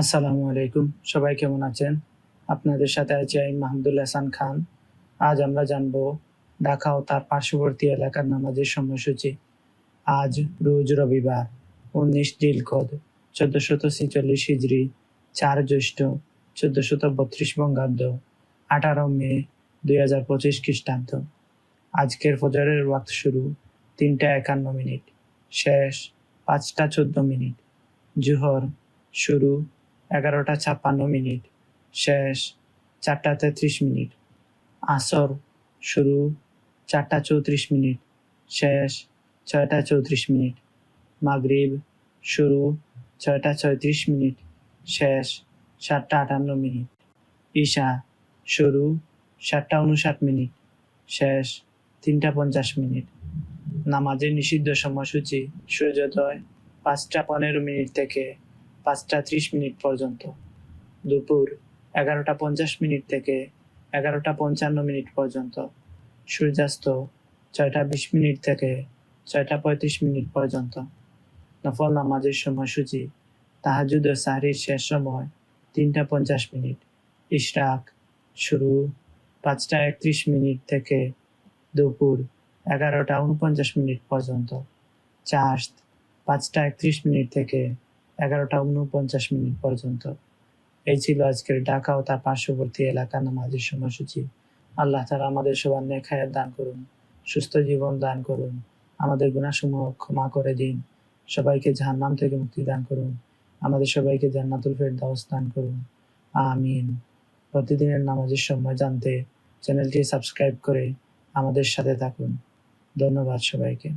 আসসালামু আলাইকুম। সবাই কেমন আছেন? আপনাদের সাথে আছি আমি মাহমুদুল হাসান খান। আজ আমরা জানব ঢাকা ও তার পার্শ্ববর্তী এলাকার নামাজের সময়সূচি। আজ রোজ রবিবার, উনিশ দিলকদ চোদ্দশত ছেচল্লিশ হিজড়ি চার জ্যৈষ্ঠ, চোদ্দশত বত্রিশ বঙ্গাব্দ, আঠারো মে, দুই হাজার পঁচিশ খ্রিস্টাব্দ। আজকের ফজরের ওয়াক্ত শুরু তিনটা একান্ন মিনিট, শেষ পাঁচটা চোদ্দ মিনিট। জুহর শুরু এগারোটা ছাপ্পান্ন মিনিট। শেষ চারটা তেত্রিশ মিনিট। আসর শুরু চারটা চৌত্রিশ মিনিট। শেষ ছয়টা চৌত্রিশ মিনিট। মাগরিব শুরু ছয়টা ছয়ত্রিশ মিনিট। শেষ সাতটা আটান্ন মিনিট। ঈশা শুরু সাতটা উনষাট মিনিট। শেষ তিনটা পঞ্চাশ মিনিট। নামাজের নিষিদ্ধ সময়সূচি সূর্যোদয় পাঁচটা পনেরো মিনিট থেকে পাঁচটা ত্রিশ মিনিট পর্যন্ত। দুপুর এগারোটা পঞ্চাশ মিনিট থেকে এগারোটা পঞ্চান্ন মিনিট পর্যন্ত। সূর্যাস্ত ছয়টা বিশ মিনিট থেকে ছয়টা পঁয়ত্রিশ মিনিট পর্যন্ত। নফল নামাজের সময়সূচি, তাহাজুদ ও সাহরির শেষ সময় তিনটা পঞ্চাশ মিনিট। ইশরাক শুরু পাঁচটা একত্রিশ মিনিট থেকে দুপুর এগারোটা উনপঞ্চাশ মিনিট পর্যন্ত। চার্জ পাঁচটা একত্রিশ মিনিট থেকে এগারোটা উনপঞ্চাশ মিনিট পর্যন্ত। এই ছিল আজকের ঢাকা ও তার পার্শ্ববর্তী এলাকা নামাজের সময়সূচি। আল্লাহ তালা আমাদের সবার নেখায়াত দান করুন, সুস্থ জীবন দান করুন, আমাদের গুণাসমূহ ক্ষমা করে দিন। সবাইকে জাহান্নাম থেকে মুক্তি দান করুন, আমাদের সবাইকে জান্নাতুল ফেরদাউস দান করুন। আমিন। প্রতিদিনের নামাজের সময় জানতে চ্যানেলটি সাবস্ক্রাইব করে আমাদের সাথে থাকুন। ধন্যবাদ সবাইকে।